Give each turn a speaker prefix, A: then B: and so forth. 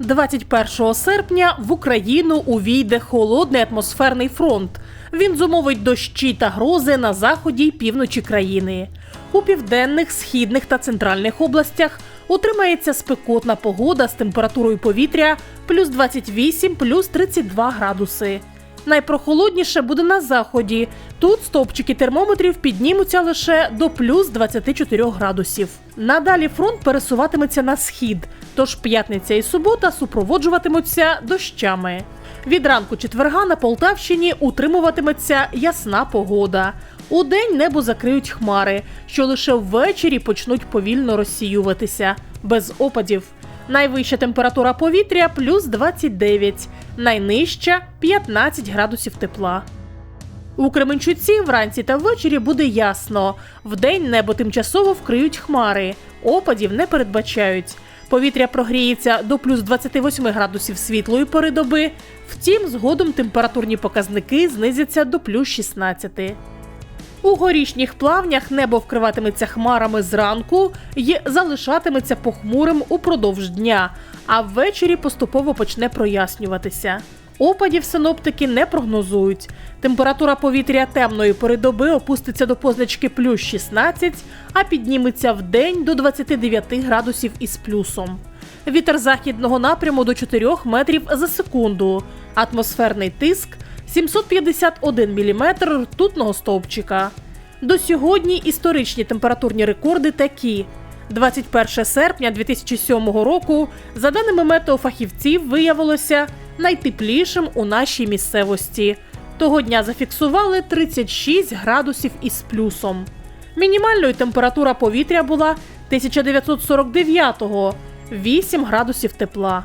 A: 21 серпня в Україну увійде холодний атмосферний фронт. Він зумовить дощі та грози на заході й півночі країни. У південних, східних та центральних областях утримається спекотна погода з температурою повітря плюс 28, плюс 32 градуси. Найпрохолодніше буде на заході. Тут стовпчики термометрів піднімуться лише до плюс 24 градусів. Надалі фронт пересуватиметься на схід, тож п'ятниця і субота супроводжуватимуться дощами. Від ранку четверга на Полтавщині утримуватиметься ясна погода. У день небо закриють хмари, що лише ввечері почнуть повільно розсіюватися, без опадів. Найвища температура повітря плюс 29, найнижча 15 градусів тепла. У Кременчуці вранці та ввечері буде ясно. Вдень небо тимчасово вкриють хмари. Опадів не передбачають. Повітря прогріється до плюс 28 градусів світлої пори доби. Втім, згодом температурні показники знизяться до плюс 16. У горішніх плавнях небо вкриватиметься хмарами зранку і залишатиметься похмурим упродовж дня, а ввечері поступово почне прояснюватися. Опадів синоптики не прогнозують. Температура повітря темної пори доби опуститься до позначки плюс 16, а підніметься в до 29 градусів із плюсом. Вітер західного напряму до 4 метрів за секунду. Атмосферний тиск 751 мм ртутного стовпчика. До сьогодні історичні температурні рекорди такі. 21 серпня 2007 року, за даними метеофахівців, виявилося найтеплішим у нашій місцевості. Того дня зафіксували 36 градусів із плюсом. Мінімальною температура повітря була 1949-го 8 градусів тепла.